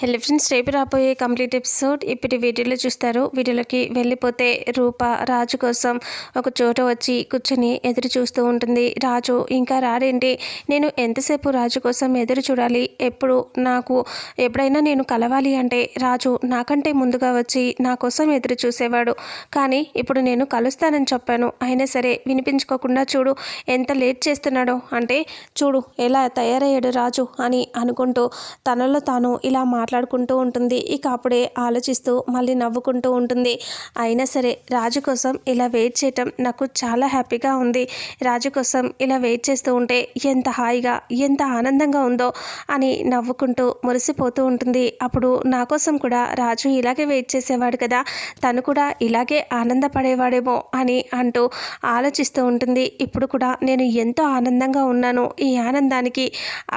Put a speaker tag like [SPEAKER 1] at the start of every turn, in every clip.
[SPEAKER 1] హెల్ friends రేపు రాబోయే complete episode ఇప్పటి వీడియోలో చూస్తారు. వీడియోలోకి వెళ్ళిపోతే రూప రాజు కోసం ఒక చోట వచ్చి కూర్చొని ఎదురు చూస్తూ ఉంటుంది. రాజు ఇంకా రాడేంటి నేను ఎంతసేపు రాజు కోసం ఎదురు చూడాలి? ఎప్పుడు నాకు ఎప్పుడైనా నేను కలవాలి అంటే రాజు నాకంటే ముందుగా వచ్చి నా కోసం ఎదురు చూసేవాడు. కానీ ఇప్పుడు నేను కలుస్తానని చెప్పాను. అయినా సరే వినిపించుకోకుండా చూడు ఎంత లేట్ చేస్తున్నాడో. అంటే చూడు ఎలా తయారయ్యాడు రాజు అని అనుకుంటూ తనలో తాను ఇలా మాట్లాడుకుంటూ ఉంటుంది. ఇక అప్పుడే ఆలోచిస్తూ మళ్ళీ నవ్వుకుంటూ ఉంటుంది. అయినా సరే రాజు కోసం ఇలా వెయిట్ చేయటం నాకు చాలా హ్యాపీగా ఉంది. రాజు కోసం ఇలా వెయిట్ చేస్తూ ఉంటే ఎంత హాయిగా ఎంత ఆనందంగా ఉందో అని నవ్వుకుంటూ మురిసిపోతూ ఉంటుంది. అప్పుడు నా కోసం కూడా రాజు ఇలాగే వెయిట్ చేసేవాడు కదా తను కూడా ఇలాగే ఆనందపడేవాడేమో అని అంటూ ఆలోచిస్తూ ఉంటుంది. ఇప్పుడు కూడా నేను ఎంతో ఆనందంగా ఉన్నాను. ఈ ఆనందానికి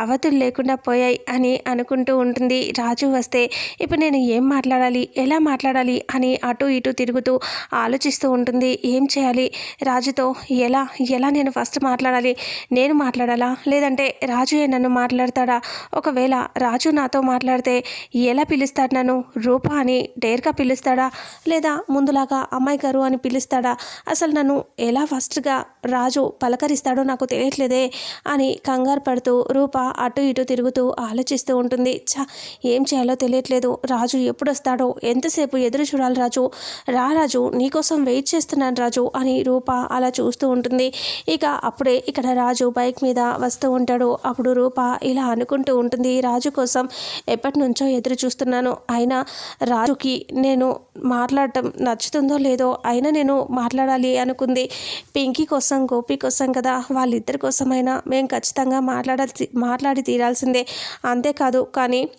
[SPEAKER 1] అవతులు లేకుండా పోయాయి అని అనుకుంటూ ఉంటుంది రాజు. వస్తే ఇప్పుడు నేను ఏం మాట్లాడాలి? ఎలా మాట్లాడాలి? అని అటు ఇటు తిరుగుతూ ఆలోచిస్తూ ఉంటుంది. ఏం చేయాలి? రాజుతో ఎలా? ఎలా నేను ఫస్ట్ మాట్లాడాలి? నేను మాట్లాడాలా? లేదంటే రాజు నన్ను మాట్లాడతాడా? ఒకవేళ రాజు నాతో మాట్లాడితే ఎలా పిలుస్తాడు నన్ను? రూప అని డేర్గా పిలుస్తాడా? లేదా ముందులాగా అమ్మాయి గారు అని పిలుస్తాడా? అసలు నన్ను ఎలా ఫస్ట్గా రాజు పలకరిస్తాడో నాకు తెలియట్లేదే అని కంగారు పడుతూ రూప అటు ఇటు తిరుగుతూ ఆలోచిస్తూ ఉంటుంది. ఛా! ఏం చేయాలో తెలియట్లేదు. రాజు ఎప్పుడు వస్తాడో ఎంతసేపు ఎదురు చూడాలి రాజు? రా రాజు నీకోసం వెయిట్ చేస్తున్నాను రాజు అని రూప అలా చూస్తూ ఉంటుంది. ఇక అప్పుడే ఇక్కడ రాజు బైక్ మీద వస్తూ ఉంటాడు. అప్పుడు రూప ఇలా అనుకుంటూ ఉంటుంది రాజు కోసం ఎప్పటి నుంచో ఎదురు చూస్తున్నాను. అయినా రాజుకి నేను మాట్లాడటం నచ్చుతుందో లేదో అయినా నేను మాట్లాడాలి అనుకుంది. పింకీ కోసం గోపి కోసం కదా? వాళ్ళిద్దరి కోసమైనా మేము ఖచ్చితంగా మాట్లాడాల్సి మాట్లాడి తీరాల్సిందే. అంతేకాదు కానీ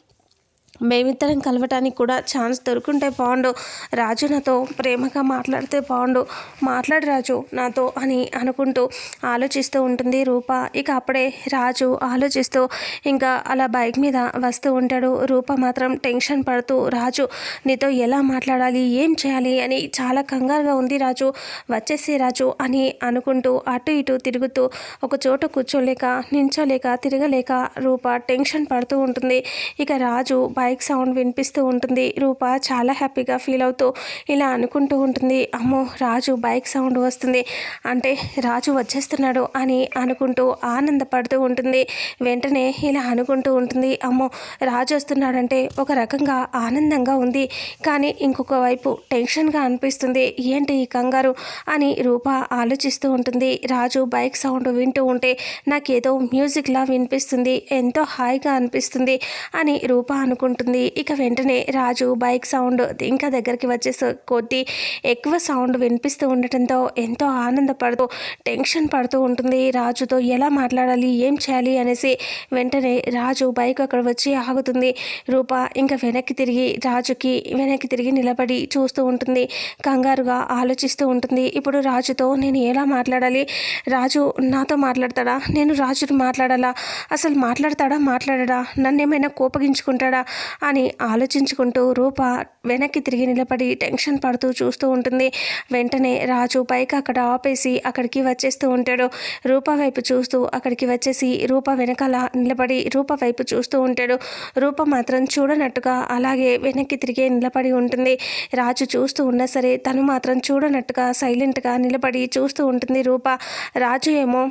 [SPEAKER 1] మేమిద్దరం కలవటానికి కూడా ఛాన్స్ దొరుకుంటే బాగుండు. రాజు నాతో ప్రేమగా మాట్లాడితే బాగుండు. మాట్లాడు రాజు నాతో అని అనుకుంటూ ఆలోచిస్తూ ఉంటుంది రూప. ఇక అప్పుడే రాజు ఆలోచిస్తూ ఇంకా అలా బైక్ మీద వస్తూ ఉంటాడు. రూప మాత్రం టెన్షన్ పడుతూ రాజు నీతో ఎలా మాట్లాడాలి? ఏం చేయాలి? అని చాలా కంగారుగా ఉంది రాజు. వచ్చేసి రాజు అని అనుకుంటూ అటు ఇటు తిరుగుతూ ఒక చోట కూర్చోలేక నించోలేక తిరగలేక రూప టెన్షన్ పడుతూ ఉంటుంది. ఇక రాజు బైక్ సౌండ్ వినిపిస్తూ ఉంటుంది. రూప చాలా హ్యాపీగా ఫీల్ అవుతూ ఇలా అనుకుంటూ ఉంటుంది. అమ్మో రాజు బైక్ సౌండ్ వస్తుంది. అంటే రాజు వచ్చేస్తున్నాడు అని అనుకుంటూ ఆనందపడుతూ ఉంటుంది. వెంటనే ఇలా అనుకుంటూ ఉంటుంది. అమ్మో రాజు వస్తున్నాడంటే ఒక రకంగా ఆనందంగా ఉంది. కానీ ఇంకొక వైపు టెన్షన్గా అనిపిస్తుంది. ఏంటి ఈ కంగారు? అని రూప ఆలోచిస్తూ ఉంటుంది. రాజు బైక్ సౌండ్ వింటూ ఉంటే నాకేదో మ్యూజిక్లా వినిపిస్తుంది. ఎంతో హాయిగా అనిపిస్తుంది అని రూప అనుకుంటుంది ఉంటుంది. ఇక వెంటనే రాజు బైక్ సౌండ్ ఇంకా దగ్గరికి వచ్చే కొద్దీ ఎక్కువ సౌండ్ వినిపిస్తూ ఉండటంతో ఎంతో ఆనందపడుతూ టెన్షన్ పడుతూ ఉంటుంది. రాజుతో ఎలా మాట్లాడాలి? ఏం చేయాలి? అనేసి వెంటనే రాజు బైక్ అక్కడ వచ్చి ఆగుతుంది. రూప ఇంకా వెనక్కి తిరిగి రాజుకి వెనక్కి తిరిగి నిలబడి చూస్తూ ఉంటుంది. కంగారుగా ఆలోచిస్తూ ఉంటుంది. ఇప్పుడు రాజుతో నేను ఎలా మాట్లాడాలి? రాజు నాతో మాట్లాడతాడా? నేను రాజుతో మాట్లాడాలా? అసలు మాట్లాడతాడా? మాట్లాడడా? నన్ను ఏమైనా కోపగించుకుంటాడా? అని ఆలోచించుకుంటూ రూప వెనక్కి తిరిగి నిలబడి టెన్షన్ పడుతూ చూస్తూ ఉంటుంది. వెంటనే రాజు పైకి అక్కడ ఆపేసి అక్కడికి వచ్చేస్తూ ఉంటాడు. రూప వైపు చూస్తూ అక్కడికి వచ్చేసి రూప వెనకాల నిలబడి రూప వైపు చూస్తూ ఉంటాడు. రూప మాత్రం చూడనట్టుగా అలాగే వెనక్కి తిరిగే నిలబడి ఉంటుంది. రాజు చూస్తూ ఉన్నా సరే తను మాత్రం చూడనట్టుగా సైలెంట్గా నిలబడి చూస్తూ ఉంటుంది రూప. రాజు ఏమో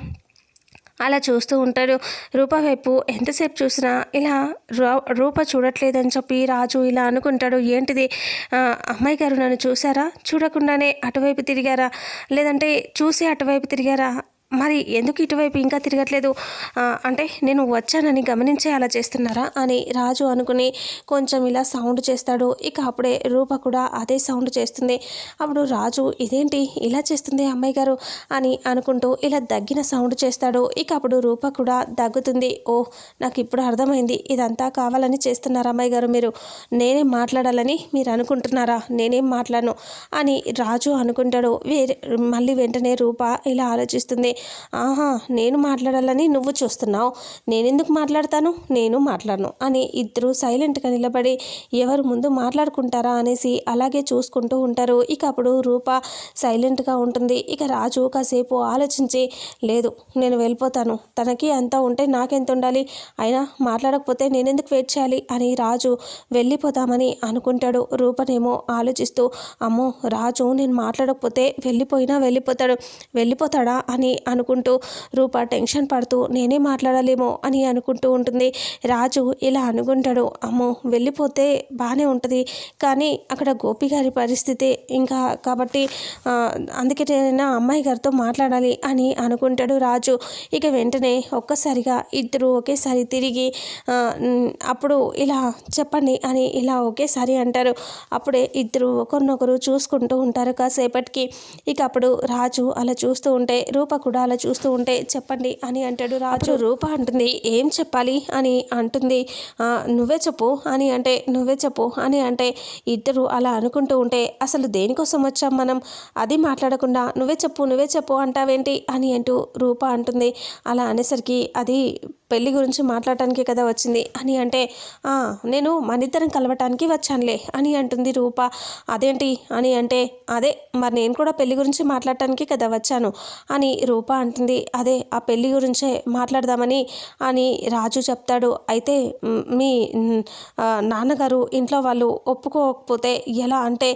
[SPEAKER 1] అలా చూస్తూ ఉంటాడు. రూప వైపు ఎంతసేపు చూసినా ఇలా రూప చూడట్లేదని చెప్పి రాజు ఇలా అనుకుంటాడు. ఏంటిది? అమ్మాయి గారు నన్ను చూసారా చూడకుండానే అటువైపు తిరిగారా? లేదంటే చూసి అటువైపు తిరిగారా? మరి ఎందుకు ఇటువైపు ఇంకా తిరగట్లేదు? అంటే నేను వచ్చానని గమనించే అలా చేస్తున్నారా అని రాజు అనుకుని కొంచెం ఇలా సౌండ్ చేస్తాడు. ఇక అప్పుడే రూప కూడా అదే సౌండ్ చేస్తుంది. అప్పుడు రాజు ఇదేంటి? ఇలా చేస్తుంది అమ్మాయి గారు? అని అనుకుంటూ ఇలా దగ్గిన సౌండ్ చేస్తాడు. ఇక అప్పుడు రూప కూడా దగ్గుతుంది. ఓ నాకు ఇప్పుడు అర్థమైంది. ఇదంతా కావాలని చేస్తున్నారు అమ్మాయి గారు మీరు. నేనే మాట్లాడాలని మీరు అనుకుంటున్నారా? నేనేం మాట్లాడను? అని రాజు అనుకుంటాడు. వేరే మళ్ళీ వెంటనే రూప ఇలా ఆలోచిస్తుంది. ఆహా నేను మాట్లాడాలని నువ్వు చూస్తున్నావు. నేనెందుకు మాట్లాడతాను? నేను మాట్లాడను అని ఇద్దరు సైలెంట్గా నిలబడి ఎవరు ముందు మాట్లాడుకుంటారా అనేసి అలాగే చూసుకుంటూ ఉంటారు. ఇక అప్పుడు రూప సైలెంట్గా ఉంటుంది. ఇక రాజు కాసేపు ఆలోచించి లేదు నేను వెళ్ళిపోతాను. తనకి అంతా ఉంటే నాకెంత ఉండాలి? అయినా మాట్లాడకపోతే నేనెందుకు వెయిట్ చేయాలి? అని రాజు వెళ్ళిపోతామని అనుకుంటాడు. రూపనేమో ఆలోచిస్తూ అమ్మో రాజు నేను మాట్లాడకపోతే వెళ్ళిపోయినా వెళ్ళిపోతాడు. వెళ్ళిపోతాడా అని అనుకుంటూ రూప టెన్షన్ పడుతూ నేనే మాట్లాడాలేమో అని అనుకుంటూ ఉంటుంది. రాజు ఇలా అనుకుంటాడు అమ్మో వెళ్ళిపోతే బాగానే ఉంటుంది. కానీ అక్కడ గోపి గారి పరిస్థితి ఇంకా కాబట్టి అందుకే నేను అమ్మాయి గారితో మాట్లాడాలి అని అనుకుంటాడు రాజు. ఇక వెంటనే ఒక్కసారిగా ఇద్దరు ఒకేసారి తిరిగి అప్పుడు ఇలా చెప్పండి అని ఇలా ఒకేసారి అంటారు. అప్పుడే ఇద్దరు ఒకరినొకరు చూసుకుంటూ ఉంటారు కాసేపటికి. ఇక అప్పుడు రాజు అలా చూస్తూ ఉంటే రూప కూడా అలా చూస్తూ ఉంటే చెప్పండి అని అంటాడు రాజు. రూప అంటుంది ఏం చెప్పాలి? అని అంటుంది నువ్వే చెప్పు అని అంటే నువ్వే చెప్పు అని అంటే ఇద్దరు అలా అనుకుంటూ ఉంటే అసలు దేనికోసం వచ్చాం మనం? అది మాట్లాడకుండా నువ్వే చెప్పు నువ్వే చెప్పు అంటావేంటి? అని అంటూ రూప అంటుంది అలా అనేసరికి అది పెళ్ళి గురించి మాట్లాడటానికి కదా వచ్చింది అని అంటే నేను నేను మనిద్దరం కలవటానికి వచ్చానులే అని అంటుంది రూప. అదేంటి? అని అంటే అదే మరి నేను కూడా పెళ్ళి గురించి మాట్లాడటానికి కదా వచ్చాను అని రూప అంటుంది అదే ఆ పెళ్ళి గురించే మాట్లాడదామని అని రాజు చెప్తాడు. అయితే మీ నాన్నగారు ఇంట్లో వాళ్ళు ఒప్పుకోకపోతే ఎలా అంటే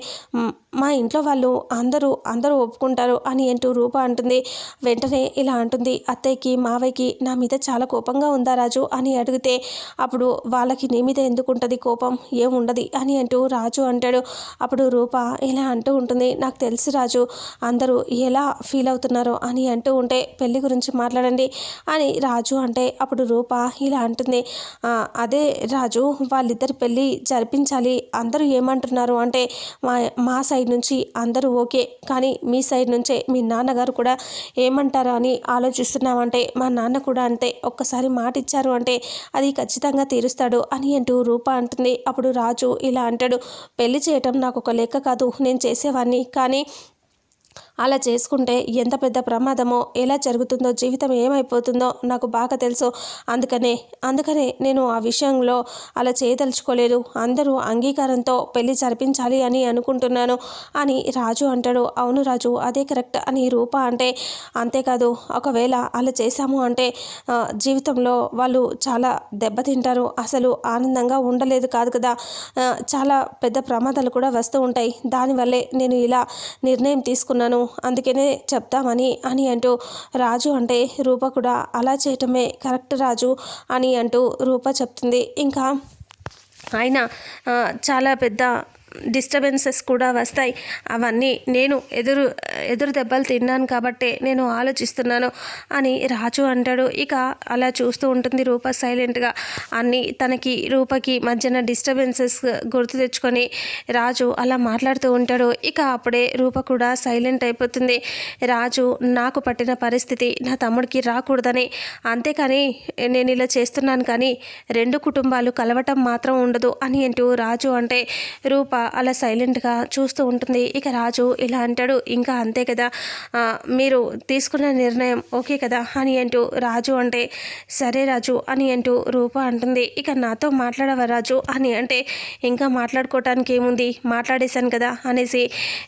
[SPEAKER 1] మా ఇంట్లో వాళ్ళు అందరూ అందరూ ఒప్పుకుంటారు అని అంటూ రూప అంటుంది. వెంటనే ఇలా అంటుంది అత్తయ్యకి మావయ్యకి నా మీద చాలా కోపంగా ఉందా రాజు? అని అడిగితే అప్పుడు వాళ్ళకి నీ మీద ఎందుకు ఉంటుంది కోపం? ఏముండదు అని అంటూ రాజు అంటాడు. అప్పుడు రూప ఇలా అంటూ ఉంటుంది నాకు తెలుసు రాజు అందరూ ఎలా ఫీల్ అవుతున్నారో అని అంటూ ఉంటే పెళ్ళి గురించి మాట్లాడండి అని రాజు అంటే అప్పుడు రూప ఇలా అంటుంది. అదే రాజు వాళ్ళిద్దరి పెళ్ళి జరిపించాలి. అందరూ ఏమంటున్నారు అంటే మా మా సైడ్ నుంచి అందరూ ఓకే. కానీ మీ సైడ్ నుంచే మీ నాన్నగారు కూడా ఏమంటారు అని ఆలోచిస్తున్నామంటే మా నాన్న కూడా అంతే. ఒక్కసారి మాట ఇచ్చారు అంటే అది ఖచ్చితంగా తీరుస్తాడు అని అంటూ రూప అంటుంది. అప్పుడు రాజు ఇలా అంటాడు పెళ్ళి చేయటం నాకు ఒక లెక్క కాదు. నేను చేసేవాడిని కానీ అలా చేసుకుంటే ఎంత పెద్ద ప్రమాదమో ఎలా జరుగుతుందో జీవితం ఏమైపోతుందో నాకు బాగా తెలుసు. అందుకనే అందుకనే నేను ఆ విషయంలో అలా చేయదలుచుకోలేదు. అందరూ అంగీకారంతో పెళ్ళి జరిపించాలి అని అనుకుంటున్నాను అని రాజు అంటాడు. అవును రాజు అదే కరెక్ట్ అని రూప అంటే అంతేకాదు ఒకవేళ అలా చేశాము అంటే జీవితంలో వాళ్ళు చాలా దెబ్బతింటారు. అసలు ఆనందంగా ఉండలేదు కాదు కదా. చాలా పెద్ద ప్రమాదాలు కూడా వస్తూ ఉంటాయి. దానివల్లే నేను ఇలా నిర్ణయం తీసుకున్నాను. అందుకనే చెప్తామని అని అంటూ రాజు అంటే రూప కూడా అలా చేయటమే కరెక్ట్ రాజు అని అంటూ రూప చెప్తుంది. ఇంకా ఆయన చాలా పెద్ద డిస్టర్బెన్సెస్ కూడా వస్తాయి. అవన్నీ నేను ఎదురు ఎదురు దెబ్బలు తిన్నాను కాబట్టే నేను ఆలోచిస్తున్నాను అని రాజు అంటాడు. ఇక అలా చూస్తూ ఉంటుంది రూప సైలెంట్గా. అన్నీ తనకి రూపకి మధ్యన డిస్టర్బెన్సెస్ గుర్తు తెచ్చుకొని రాజు అలా మాట్లాడుతూ ఉంటాడు. ఇక అప్పుడే రూప కూడా సైలెంట్ అయిపోతుంది. రాజు నాకు పట్టిన పరిస్థితి నా తమ్ముడికి రాకూడదని. అంతేకాని నేను ఇలా చేస్తున్నాను కానీ రెండు కుటుంబాలు కలవటం మాత్రం ఉండదు అని అంటూ రాజు అంటే రూప అలా సైలెంట్గా చూస్తూ ఉంటుంది. ఇక రాజు ఇలా అంటాడు ఇంకా అంతే కదా మీరు తీసుకున్న నిర్ణయం ఓకే కదా అని అంటూ రాజు అంటే సరే రాజు అని అంటూ రూప అంటుంది. ఇక నాతో మాట్లాడవా రాజు? అని అంటే ఇంకా మాట్లాడుకోవటానికి ఏముంది? మాట్లాడేశాను కదా అనేసి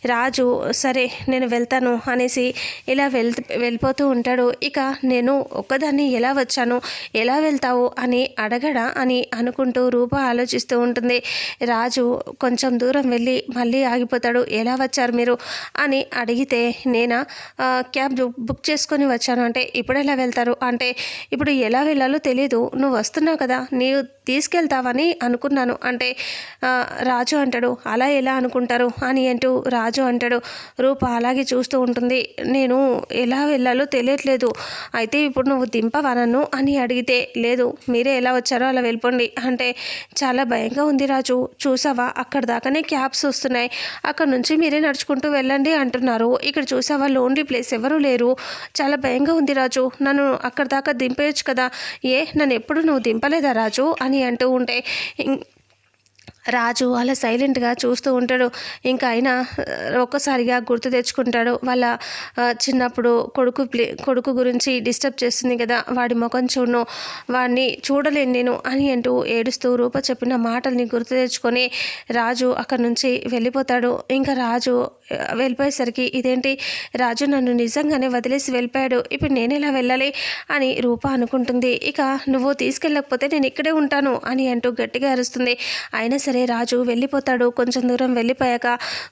[SPEAKER 1] రాజు సరే నేను వెళ్తాను అనేసి ఇలా వెళ్ వెళ్ళిపోతూ ఉంటాడు. ఇక నేను ఒక్కదాన్ని ఎలా వచ్చాను? ఎలా వెళ్తావు? అని అడగడా అని అనుకుంటూ రూప ఆలోచిస్తూ ఉంటుంది. రాజు కొంచెం దూరం వెళ్ళి మళ్ళీ ఆగిపోతాడు. ఎలా వచ్చారు మీరు? అని అడిగితే నేనా? క్యాబ్ బుక్ చేసుకొని వచ్చాను. అంటే ఇప్పుడు ఎలా వెళ్తారు? అంటే ఇప్పుడు ఎలా వెళ్ళాలో తెలియదు నువ్వు వస్తున్నావు కదా? నీ తీసుకెళ్తావని అనుకున్నాను. అంటే రాజు అంటాడు అలా ఎలా అనుకుంటారు? అని అంటూ రాజు అంటాడు రూప అలాగే చూస్తూ ఉంటుంది. నేను ఎలా వెళ్ళాలో తెలియట్లేదు. అయితే ఇప్పుడు నువ్వు దింపవా నన్ను? అని అడిగితే లేదు మీరే ఎలా వచ్చారో అలా వెళ్ళిపోండి. అంటే చాలా భయంగా ఉంది రాజు. చూసావా? అక్కడ దాకానే క్యాబ్స్ వస్తున్నాయి. అక్కడ నుంచి మీరే నడుచుకుంటూ వెళ్ళండి అంటున్నారు. ఇక్కడ చూసావా? లోన్లీ ప్లేస్ ఎవరు లేరు. చాలా భయంగా ఉంది రాజు. నన్ను అక్కడ దాకా దింపేయచ్చు కదా. ఏ నన్ను ఎప్పుడు నువ్వు దింపలేదా రాజు? అని అంటూ ఉంటే ఇం- రాజు అలా సైలెంట్గా చూస్తూ ఉంటాడు. ఇంకా అయినా ఒక్కసారిగా గుర్తు తెచ్చుకుంటాడు. వాళ్ళ చిన్నప్పుడు కొడుకు ప్లే కొడుకు గురించి డిస్టర్బ్ చేస్తుంది కదా వాడి ముఖం చూడను వాడిని చూడలేను నేను అని అంటూ ఏడుస్తూ రూప చెప్పిన మాటల్ని గుర్తు తెచ్చుకొని రాజు అక్కడి నుంచి వెళ్ళిపోతాడు. ఇంకా రాజు వెళ్ళిపోయేసరికి ఇదేంటి రాజు నన్ను నిజంగానే వదిలేసి వెళ్ళిపోయాడు. ఇప్పుడు నేను ఎలా వెళ్ళాలి అని రూప అనుకుంటుంది. ఇక నువ్వు తీసుకెళ్ళకపోతే నేను ఇక్కడే ఉంటాను అని అంటూ గట్టిగా అరుస్తుంది. అయినా సరే రాజు వెళ్ళిపోతాడు. కొంచెం దూరం వెళ్ళిపోయాక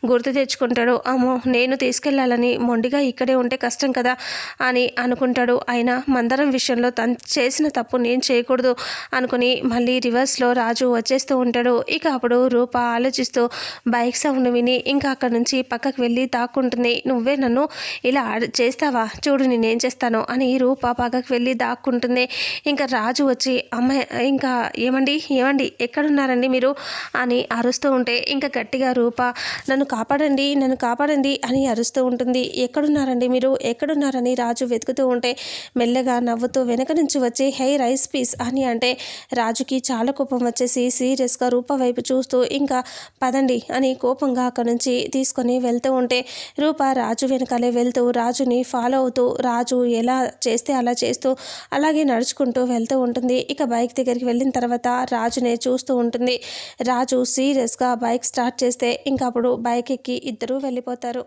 [SPEAKER 1] గుర్తు తెచ్చుకుంటాడు. అమ్మో నేను తీసుకెళ్ళాలని మొండిగా ఇక్కడే ఉంటే కష్టం కదా అని అనుకుంటాడు. అయినా మందరం విషయంలో తను చేసిన తప్పు నేను చేయకూడదు అనుకుని మళ్ళీ రివర్స్లో రాజు వచ్చేస్తూ ఉంటాడు. ఇక అప్పుడు రూప ఆలోచిస్తూ బైక్ సౌండ్ విని ఇంకా అక్కడ నుంచి పక్కకు వెళ్ళి దాక్కుంటుంది. నువ్వే నన్ను ఇలా చేస్తావా? చూడు నేనేం చేస్తాను అని రూప పక్కకు వెళ్ళి దాక్కుంటుంది. ఇంకా రాజు వచ్చి అమ్మాయి ఇంకా ఏమండి? ఏమండి? ఎక్కడున్నారండి మీరు? అని అరుస్తూ ఉంటే ఇంకా గట్టిగా రూప నన్ను కాపాడండి నన్ను కాపాడండి అని అరుస్తూ ఉంటుంది. ఎక్కడున్నారండి మీరు? ఎక్కడున్నారని రాజు వెతుకుతూ ఉంటే మెల్లగా నవ్వుతూ వెనక నుంచి వచ్చి హై రైస్ పీస్ అని అంటే రాజుకి చాలా కోపం వచ్చేసి సీరియస్గా రూప వైపు చూస్తూ ఇంకా పదండి అని కోపంగా అక్కడి నుంచి తీసుకొని వెళ్తూ ఉంటే రూప రాజు వెనకాలే వెళ్తూ రాజుని ఫాలో అవుతూ రాజు ఎలా చేస్తే అలా చేస్తూ అలాగే నడుచుకుంటూ వెళ్తూ ఉంటుంది. ఇక బైక్ దగ్గరికి వెళ్ళిన తర్వాత రాజునే చూస్తూ ఉంటుంది. రా రాజు సీరియస్గా బైక్ స్టార్ట్ చేస్తే ఇంకప్పుడు బైక్ ఎక్కి ఇద్దరూ వెళ్ళిపోతారు.